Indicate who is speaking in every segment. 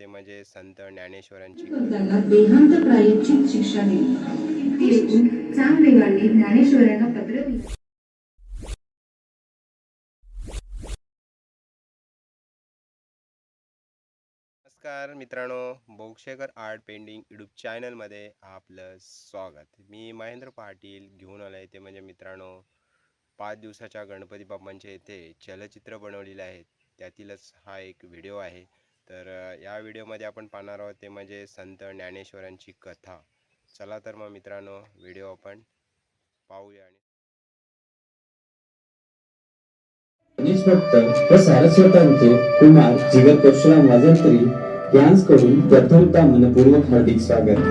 Speaker 1: ते म्हणजे संत ज्ञानेश्वरांची.
Speaker 2: प्रायश्चित शिक्षा दिली. ज्ञानेश्वरांना पत्र
Speaker 1: नमस्कार मित्रांनो बोक्षेकर आर्ट पेंटिंग यूट्यूब चॅनलमध्ये आपलं स्वागत. मी महेंद्र पाटील घेऊन आलो आहे ते म्हणजे मित्रांनो पाच दिवसाच्या गणपती बाप्पांचे इथे चलचित्र बनवलेले आहेत त्यातीलच हा एक व्हिडिओ आहे. तर या व्हिडिओमध्ये आपण पाहणार आहोत ते म्हणजे संत ज्ञानेश्वरांची कथा. चला तर मग मित्रांनो व्हिडिओ आपण पाहूया आणि
Speaker 3: गणेश भक्त व सारस्वतांचे कुमार जीवन परशुराम वाजंत्री यांकडून प्रथमता मनपूर्वक हार्दिक स्वागत.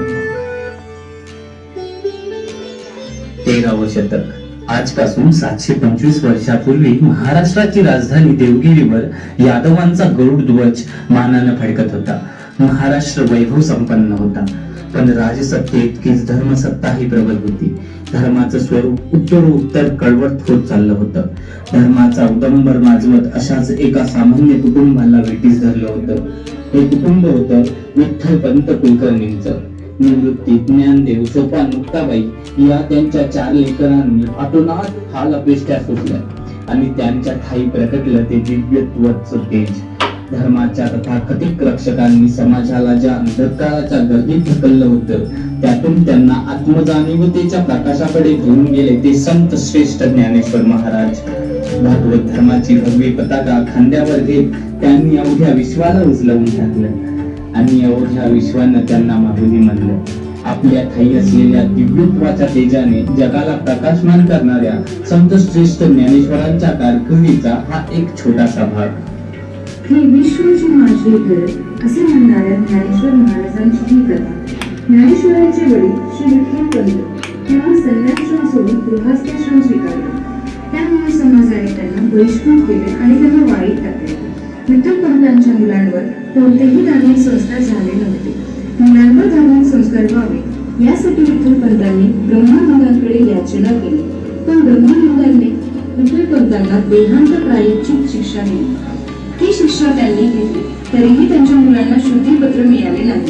Speaker 3: तेरावं शतक. आजपासून सातशे पंचवीस वर्षापूर्वी महाराष्ट्राची राजधानी देवगिरीवर यादवांचा गरुड ध्वज मानानं फडकत होता. महाराष्ट्र वैभव संपन्न होता. पण राजसत्तेइतकीच धर्मसत्ताही प्रबल होती. धर्माचं स्वरूप उत्तरोत्तर कळवट होत चाललं होतं. धर्माचा उदंबर माजवत अशाच एका सामान्य कुटुंबाला वेटीस धरलं होतं. हे कुटुंब होतं विठ्ठल पंत कुलकर्णींचं निवृत्ती ज्ञानदेव सोपान मुक्ताबाई या त्यांच्या चार लेकरांनी आटोनाट हाल अपेष्ट्या सुटल्या आणि त्यांच्या ठाई प्रकटलं ते दिव्यत्वच तेज. धर्माच्या तथाकथित रक्षकांनी समाजाला ज्या अंधकाराच्या गर्दीत ढकललं होतं त्यातून त्यांना आत्मजाणीवतेच्या प्रकाशाकडे घेऊन गेले ते संत श्रेष्ठ ज्ञानेश्वर महाराज. भागवत धर्माची भगवी पताका खांद्यावर घेत त्यांनी अवघ्या विश्वाला उचलवून टाकलं. आणि अवघ्या विश्वानं त्यांना माहुली म्हणलं. आपल्या ठाई असलेल्या दिव्यत्वाच्या तेजाने जगाला प्रकाशमान करणाऱ्या संत श्रेष्ठ ज्ञानेश्वरांच्या कारकिर्दीचा हा एक छोटासा भाग.
Speaker 2: हे विश्वची माझे घर असे म्हणणाऱ्या ज्ञानेश्वर महाराजांची ही कथा. ज्ञानेश्वरांचे वडील श्री विठ्ठल पंत तेव्हा संन्याश्रम सोडून गृहस्थाश्रम स्वीकारला. त्यामुळे समाजाने त्यांना बहिष्कृत केले आणि त्यांना वाईट टाकले. विठ्ठल पंतांच्या मुलांवर कोणतेही धार्मिक संस्था ब्रह्मलिंगांकडे केली. पण ब्रह्मलिंगांनी विठ्ठल पंतांना देहांत प्रायोजित शिक्षा दिली. ही शिक्षा त्यांनी घेतली. तरीही त्यांच्या मुलांना शुद्धीपत्र मिळाले नाही.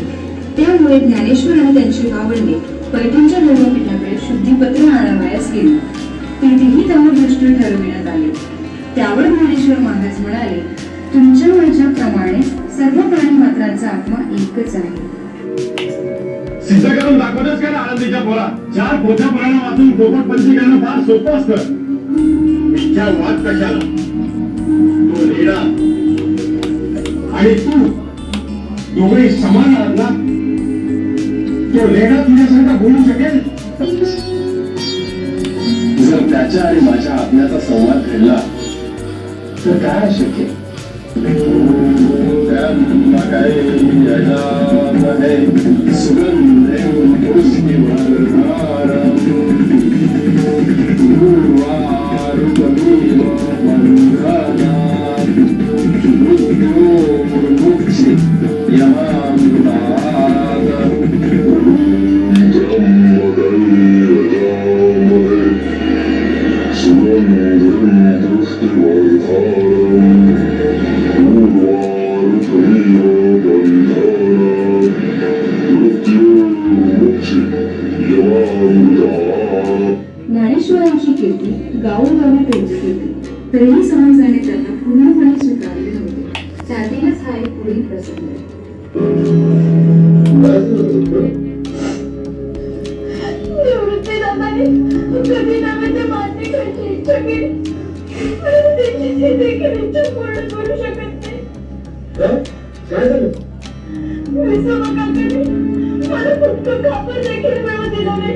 Speaker 2: त्यामुळे ज्ञानेश्वर आणि त्यांचे भावंडे पैठणच्या धर्मपीठाकडे शुद्धीपत्र आणावयास गेले. तेथेही त्यांना भ्रष्ट ठरविण्यात आले. त्यावर ज्ञानेश्वर महाराज म्हणाले तुमच्या वयाच्या प्रमाणे सर्व प्राणी मात्रांचा आत्मा एकच आहे.
Speaker 4: सिद्ध करून दाखवतच काय आनंदीच्या पोरा? चार पोथ्या पुराण वाचून पोपट पंची करणं फार सोपं असत. इच्छा वाद कशाला? तो रेडा. आणि तू दोघे समान आहात ना? तो रेडा तुझ्यासारखा बोलू शकेल? जर त्याच्या आणि माझ्या आपल्याचा संवाद घडला तर काय शक्य?
Speaker 2: Sürün en hoş bir varnarım ज्ञानेश्वरांची कीर्ती गावोगावी पोहोचली. होती तरीही समाजाने त्यांना पूर्णपणे स्वीकारले नव्हते. त्यातीलच हा एक पुढील प्रसंग. आहे.
Speaker 5: कधी नव्हे ते मान्य करायची इच्छा केली देखील इच्छा पूर्ण करू शकत नाही मला फक्त कापड देखील मिळू दिला नाही.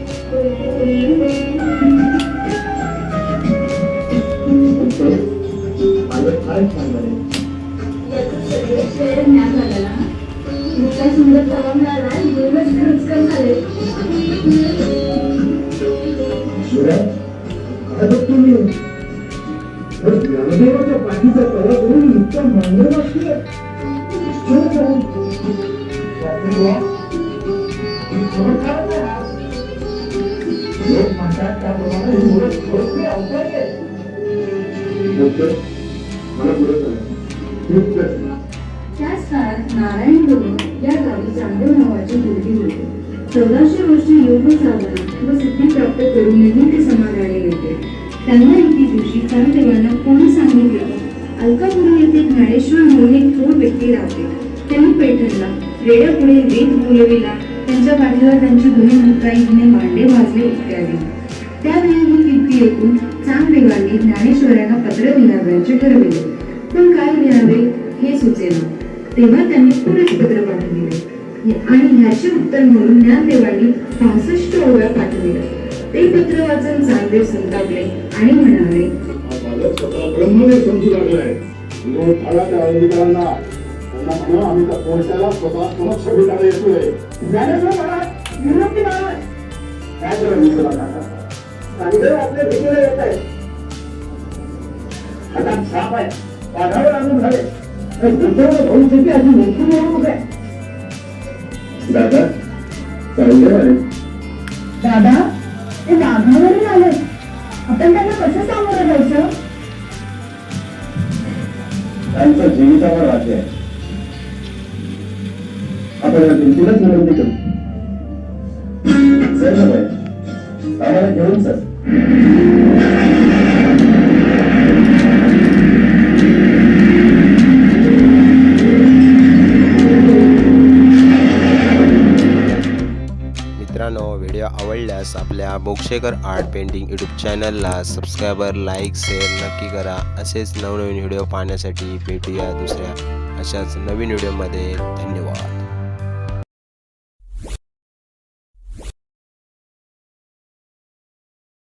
Speaker 6: ज्ञानदेवाच्या पाठीचा तळा करून इतका मंगळ वाटते. लोक म्हणतात त्याप्रमाणे ही मुलं थोडीशी अवकाळी आहेत.
Speaker 4: मला पुढे
Speaker 2: चौदाशे वर्ष योग साधन व सिद्धी प्राप्त करूनही ते समाधानी होते. त्यांना एके दिवशी चांदेवांना कोणी सांगितलं? अलकापुरी येथे ज्ञानेश्वर म्हणून एक थोर व्यक्ती राहते. त्यांनी पैठणला रेड्यापुढे वेद बोलविला त्यांच्या पाठीवर त्यांची दोन्ही मुक्ताईने मांडे भाजले इत्यादी. त्यावेळी ही कीर्ती ऐकून चांगदेवांनी ज्ञानेश्वरांना पत्र लिहावयाचे ठरविले. पण काय लिहावे हे सुचेना. तेव्हा त्यांनी पुढेच पत्र पाठवले. आणि ह्याचे उत्तर म्हणून ज्ञानदेवांनी पासष्ट ओव्या पाठविल्या. ते पत्र वाचून चांगदेव संतापले आणि म्हणाले
Speaker 4: हा ब्रह्मदेव समजू लागलाय. अधिकाऱ्यांना त्यांना आम्ही त्या स्वतः समक्ष भेटायला येतोय.
Speaker 6: ज्ञानेश्वर महाराज महाराज.
Speaker 4: काय
Speaker 6: चांगदेव आपल्या भेटीला येत आहे आता साप आहे. वाघावर आणून झाले. भविष्याची अशी मोठी निवडणूक आहे.
Speaker 4: दादा चांगलं आहे?
Speaker 5: दादा ते वाघावरून आले. आपण त्यांना कसं सामोरं जायचं?
Speaker 4: त्यांच्या जीवितावर राज्य आहे आपण या भिंतीलाच विनंती करू बाई. आम्हाला घेऊन चल.
Speaker 1: बोक्षेकर आर्ट पेंटिंग यूट्यूब चॅनलला सबस्क्रायबर लाईक शेअर नक्की करा. असेच नवनवीन व्हिडिओ पाहण्यासाठी भेटूया दुसऱ्या अशाच नवीन व्हिडिओमध्ये. धन्यवाद.